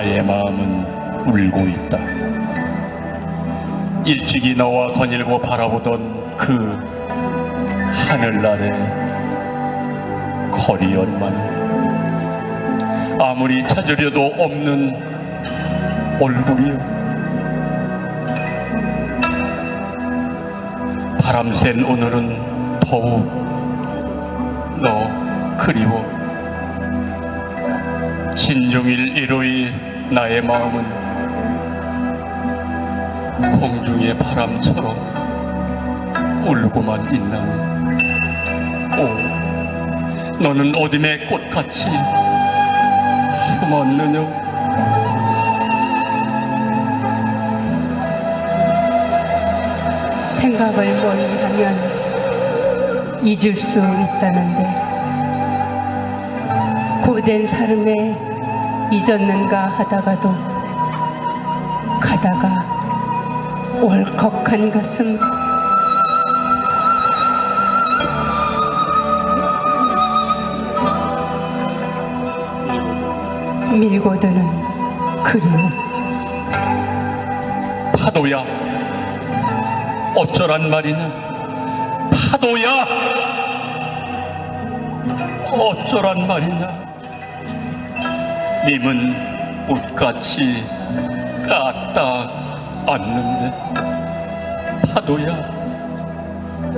마음은 울고 있다. 일찍이 너와 거닐고 바라보던 그 하늘 아래 거리 얼마는 아무리 찾으려도 없는 얼굴이요. 바람 센 오늘은 더욱 너 그리워. 신종일 일호의 나의 마음은 공중의 바람처럼 울고만 있나니. 오, 너는 어둠의 꽃같이 숨었느냐? 생각을 멀리 하면 잊을 수 있다는데 고된 삶에 잊었는가 하다가도 가다가 월컥한 가슴 밀고 드는 그리움 파도야, 어쩌란 말이냐? 파도야, 어쩌란 말이냐? 님은 웃같이 까딱 앉는데 파도야,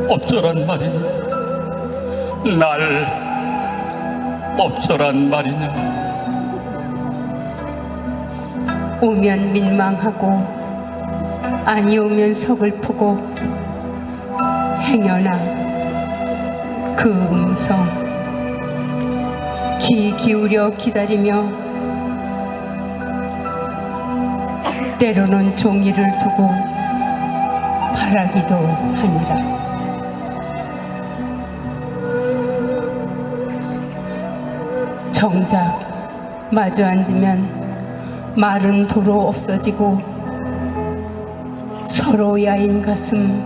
어쩌란 말이냐? 날 어쩌란 말이냐? 오면 민망하고 아니 오면 서글프고 행여나 그 음성 귀 기울여 기다리며 때로는 종이를 두고 바라기도 하니라. 정작 마주 앉으면 말은 도로 없어지고 서로 야인 가슴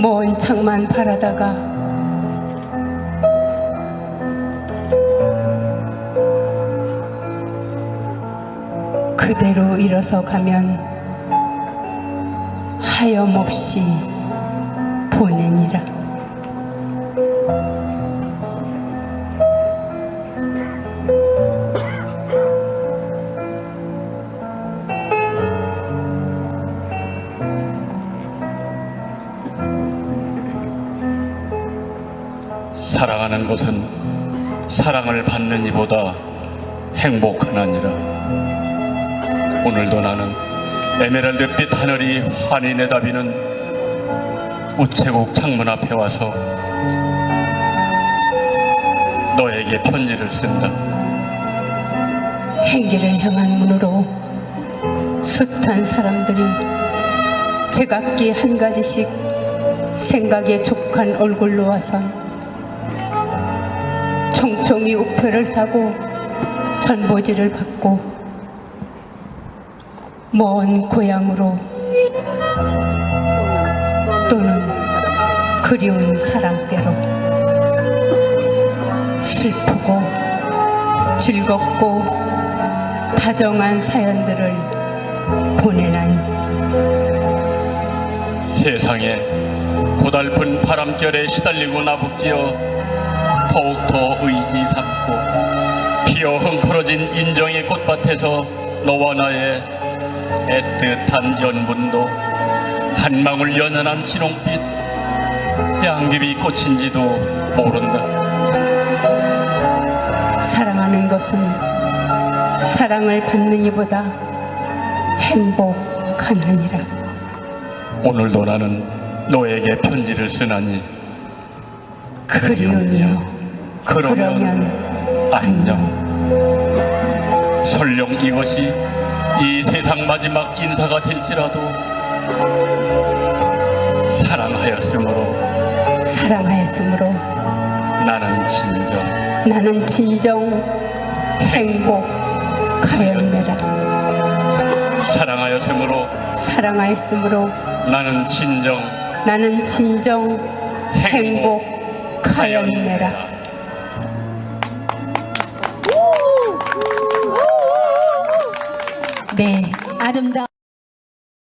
먼 창만 바라다가 그대로 일어서 가면 하염없이 보내니라 사랑하는 것은 사랑을 받는 이보다 행복하나니라. 오늘도 나는 에메랄드빛 하늘이 환히 내다비는 우체국 창문 앞에 와서 너에게 편지를 쓴다. 행기를 향한 문으로 숱한 사람들이 제각기 한 가지씩 생각에 족한 얼굴로 와서 총총히 우표를 사고 전보지를 받고 먼 고향으로 또는 그리운 사랑께로 슬프고 즐겁고 다정한 사연들을 보내나니 세상에 고달픈 바람결에 시달리고 나부끼어 더욱더 의지 삼고 피어 흥푸러진 인정의 꽃밭에서 너와 나의 애틋한 연분도 한 방울 연연한 진홍빛 양귀비 꽃인지도 모른다. 사랑하는 것은 사랑을 받는 이보다 행복하느니라. 오늘도 나는 너에게 편지를 쓰나니. 그리움이여 그러면 그러면 안녕. 설령 이것이 이 세상 마지막 인사가 될지라도 사랑하였으므로 사랑하였으므로 나는 진정 나는 진정 행복하였느라. 사랑하였으므로 사랑하였으므로 나는 진정 나는 진정 행복하였느라 네, 아름다운